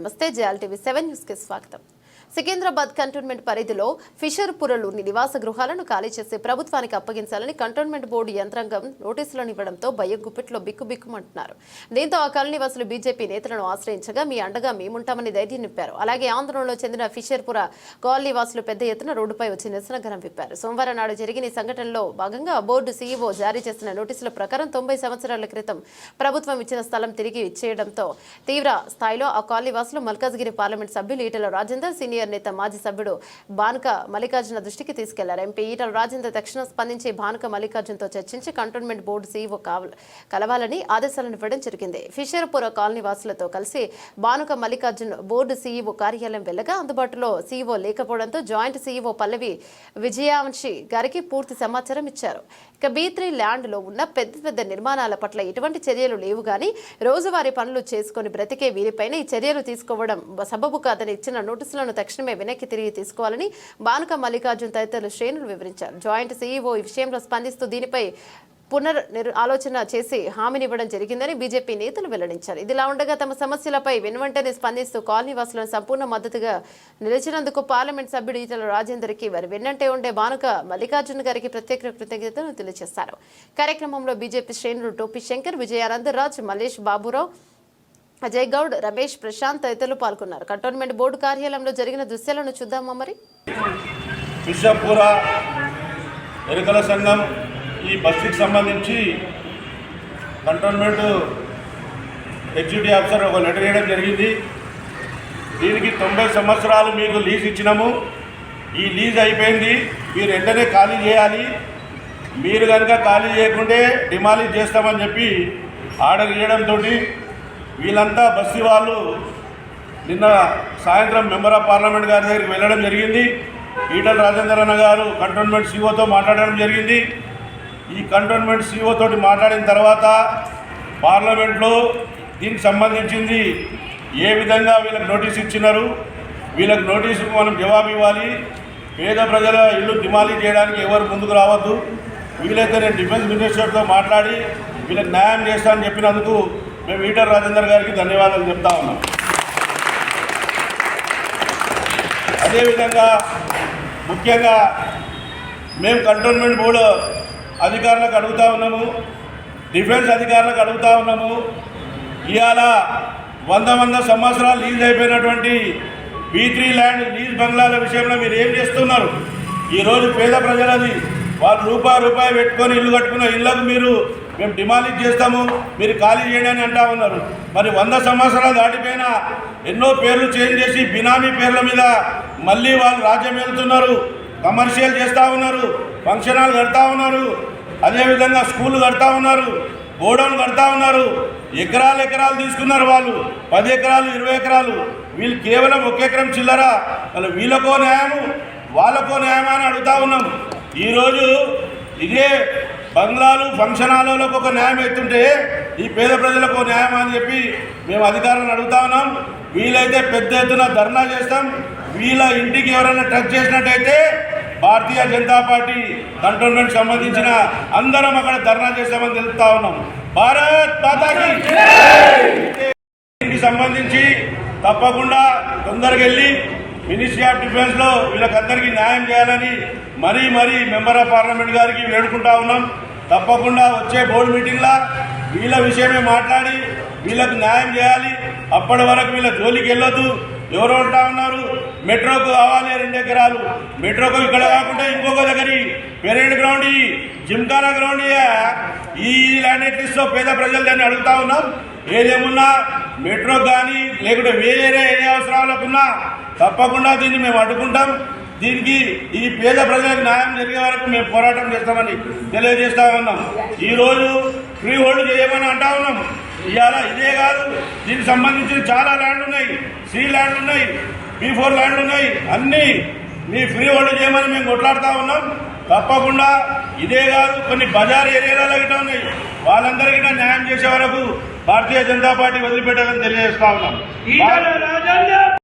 నమస్తే జియాల్ TV seven న్యూస్కి స్వాగతం. సికింద్రాబాద్ కంటోన్మెంట్ పరిధిలో ఫిషర్పురలోని నివాస గృహాలను ఖాళీ చేసి ప్రభుత్వానికి అప్పగించాలని కంటోన్మెంట్ బోర్డు యంత్రాంగం నోటీసులను ఇవ్వడంతో భయం గుప్పిట్లో బిక్కుబిక్కుమంటున్నారు. దీంతో ఆ కాలనీవాసులు బీజేపీ నేతలను ఆశ్రయించగా మీ అండగా మేముంటామని ధైర్యం నింపారు. అలాగే ఆంధ్రలో చెందిన ఫిషర్పుర కాలనీ వాసులు పెద్ద ఎత్తున రోడ్డుపై వచ్చి నిరసన గరం విప్పారు. సోమవారం నాడు జరిగిన ఈ సంఘటనలో భాగంగా బోర్డు సీఈఓ జారీ చేసిన నోటీసుల ప్రకారం తొంభై సంవత్సరాల క్రితం ప్రభుత్వం ఇచ్చిన స్థలం తిరిగి ఇచ్చేయడంతో తీవ్ర స్థాయిలో ఆ కాలనీ వాసులు మల్కాజ్గిరి పార్లమెంట్ సభ్యులు ఈటల రాజేందర్ సీనియర్ నేత మాజీ సభ్యుడు భానుక మల్లికార్జున దృష్టికి తీసుకెళ్ళారు. ఎంపీ ఈటల రాజేందర్ తక్షణం స్పందించి భానుక మల్లికార్జునతో చర్చించి కంటోన్మెంట్ బోర్డు సీఈఓ కలవాలని ఆదేశాలను ఇవ్వడం జరిగింది. ఫిషర్పుర కాలనీ వాసులతో కలిసి భానుక మల్లికార్జున్ బోర్డు సీఈఓ కార్యాలయం వెళ్ళగా అందుబాటులో సీఈఓ లేకపోవడంతో జాయింట్ సీఈఓ పల్లవి విజయాంశి గారికి పూర్తి సమాచారం ఇచ్చారు. ఇక బీ త్రీ ల్యాండ్లో ఉన్న పెద్ద పెద్ద నిర్మాణాల పట్ల ఎటువంటి చర్యలు లేవు కానీ రోజువారీ పనులు చేసుకొని బ్రతికే వీరిపైన ఈ చర్యలు తీసుకోవడం సబబు కాదని ఇచ్చిన నోటీసులను తక్షణమే వెనక్కి తిరిగి తీసుకోవాలని బానుక మల్లికార్జున్ తదితరులు శ్రేణులు వివరించారు. జాయింట్ సీఈఓ ఈ విషయంలో స్పందిస్తూ దీనిపై పునర్ నిర్ ఆలోచన చేసి హామీనివ్వడం జరిగిందని బీజేపీ నేతలు వెల్లడించారు. ఇదిలా ఉండగా తమ సమస్యలపై వెనువంటనే స్పందిస్తూ కాలనీ వాసులను సంపూర్ణ మద్దతుగా నిలిచినందుకు పార్లమెంట్ సభ్యుడు ఈటల రాజేందర్కి వారి వెన్నంటే ఉండే బానుక మల్లికార్జున గారికి ప్రత్యేక కృతజ్ఞతలు తెలియజేశారు. కార్యక్రమంలో బీజేపీ శ్రేణులు టోపీ శంకర్ విజయానంద రాజ్ మల్లేష్ బాబురావు అజయ్ గౌడ్ రమేష్ ప్రశాంత్ తదితరులు పాల్గొన్నారు. కంటోన్మెంట్ బోర్డు కార్యాలయంలో జరిగిన దృశ్యాలను చూద్దామా మరి బిషప్పూర ఎరుకల సంఘం ఈ బస్తీకి సంబంధించి కంటోన్మెంట్ ఎగ్జిక్యూటివ్ ఆఫీసర్ ఒక లెటర్ వేయడం జరిగింది. దీనికి తొంభై సంవత్సరాలు మీకు లీజ్ ఇచ్చినాము. ఈ లీజ్ అయిపోయింది. మీరు వెంటనే ఖాళీ చేయాలి. మీరు కనుక ఖాళీ చేయకుంటే డిమాలిజ్ చేస్తామని చెప్పి ఆర్డర్ చేయడంతో వీళ్ళంతా బస్సీ వాళ్ళు. నిన్న సాయంత్రం మెంబర్ ఆఫ్ పార్లమెంట్ గారి దగ్గరికి వెళ్ళడం జరిగింది. ఈటల రాజేందర్ అన్న గారు కంటోన్మెంట్ సీఓతో మాట్లాడడం జరిగింది. ఈ కంటోన్మెంట్ సీఓతోటి మాట్లాడిన తర్వాత పార్లమెంట్లో దీనికి సంబంధించింది ఏ విధంగా వీళ్ళకి నోటీస్ ఇచ్చినారు వీళ్ళకి నోటీసుకు మనం జవాబు ఇవ్వాలి. పేద ప్రజల ఇల్లు డిమాలి చేయడానికి ఎవరు ముందుకు రావద్దు. వీలైతే నేను డిఫెన్స్ మినిస్టర్తో మాట్లాడి వీళ్ళకి న్యాయం చేస్తానని చెప్పినందుకు మేము ఈటర్ రాజేందర్ గారికి ధన్యవాదాలు చెప్తా ఉన్నాం. అదేవిధంగా ముఖ్యంగా మేము కంటోన్మెంట్ బోర్డు అధికారులకు అడుగుతా ఉన్నాము డిఫెన్స్ అధికారులకు అడుగుతా ఉన్నాము. ఇవాళ వంద వంద సంవత్సరాలు లీజ్ అయిపోయినటువంటి బీ త్రీ ల్యాండ్ లీజ్ బంగ్లాల విషయంలో మీరు ఏం చేస్తున్నారు? ఈరోజు పేద ప్రజలది వాళ్ళు రూపాయి రూపాయి పెట్టుకొని ఇల్లు కట్టుకున్న ఇళ్ళకు మీరు మేము డిమాలిజ్ చేస్తాము మీరు ఖాళీ చేయడానికి అంటా ఉన్నారు. మరి వంద సంవత్సరాలు దాటిపోయిన ఎన్నో పేర్లు చేంజ్ చేసి బినామీ పేర్ల మీద మళ్ళీ వాళ్ళు రాజ్యం వెళ్తున్నారు కమర్షియల్ చేస్తూ ఉన్నారు ఫంక్షన్ హాల్ కడతా ఉన్నారు అదేవిధంగా స్కూళ్ళు కడతా ఉన్నారు గోడౌన్ కడతా ఉన్నారు. ఎకరాలు ఎకరాలు తీసుకున్నారు వాళ్ళు పది ఎకరాలు ఇరవై ఎకరాలు. వీళ్ళు కేవలం ఒక ఎకరం చిల్లరా వాళ్ళు వీళ్ళకో న్యాయము వాళ్ళకో న్యాయమా అని అడుగుతా ఉన్నాము ఈరోజు ఇదే బంగ్లాలు ఫంక్షన్ హాల్లకు ఒక న్యాయం ఎత్తుంటే ఈ పేద ప్రజలకు న్యాయం అని చెప్పి మేము అధికారులను అడుగుతా ఉన్నాం. వీలైతే పెద్ద ఎత్తున ధర్నా చేస్తాం. వీళ్ళ ఇంటికి ఎవరైనా టచ్ చేసినట్టయితే భారతీయ జనతా పార్టీ కంటోన్మెంట్ సంబంధించిన అందరం అక్కడ ధర్నా చేస్తామని తెలుపుతా ఉన్నాం. భారత్ మాతాకి సంబంధించి తప్పకుండా తొందరగా వెళ్ళి మినిస్ట్రీ ఆఫ్ డిఫెన్స్లో వీళ్ళకందరికీ న్యాయం చేయాలని మరీ మరీ మెంబర్ ఆఫ్ పార్లమెంట్ గారికి వేడుకుంటా ఉన్నాం. తప్పకుండా వచ్చే బోర్డు మీటింగ్లా వీళ్ళ విషయమే మాట్లాడి వీళ్ళకు న్యాయం చేయాలి. అప్పటి వరకు వీళ్ళ జోలికి వెళ్ళొద్దు. ఎవరు ఉంటా ఉన్నారు మెట్రోకు కావాలి రెండు ఎకరాలు. మెట్రోకు ఇక్కడ కాకుండా ఇంకొక దగ్గర పెరేడ్ గ్రౌండ్ ఇయ్యి, జిమ్ఖానా గ్రౌండ్ ఈ ల్యాండ్ పేద ప్రజలు దాన్ని అడుగుతా ఉన్నాం. ఏదేమున్నా మెట్రో కానీ లేకుంటే వేరే ఏ అవసరాలకున్నా తప్పకుండా దీన్ని మేము అడ్డుకుంటాం. దీనికి ఈ పేద ప్రజలకు న్యాయం జరిగే వరకు మేము పోరాటం చేస్తామని తెలియజేస్తా ఉన్నాం. ఈరోజు ఫ్రీ హోల్డ్ చేయమని అంటా ఉన్నాం. ఇవాళ ఇదే కాదు దీనికి సంబంధించిన చాలా ల్యాండ్ ఉన్నాయి. సి ల్యాండ్ ఉన్నాయి బీ ఫోర్ ల్యాండ్ ఉన్నాయి. అన్నీ మీ ఫ్రీ హోల్డ్ చేయమని మేము కొట్లాడుతూ ఉన్నాం. తప్పకుండా ఇదే కాదు కొన్ని బజార్ ఏరియాలలో గిట్ట ఉన్నాయి. వాళ్ళందరికీ న్యాయం చేసే వరకు భారతీయ జనతా పార్టీ వదిలిపెట్టాలని తెలియజేస్తా ఉన్నాం.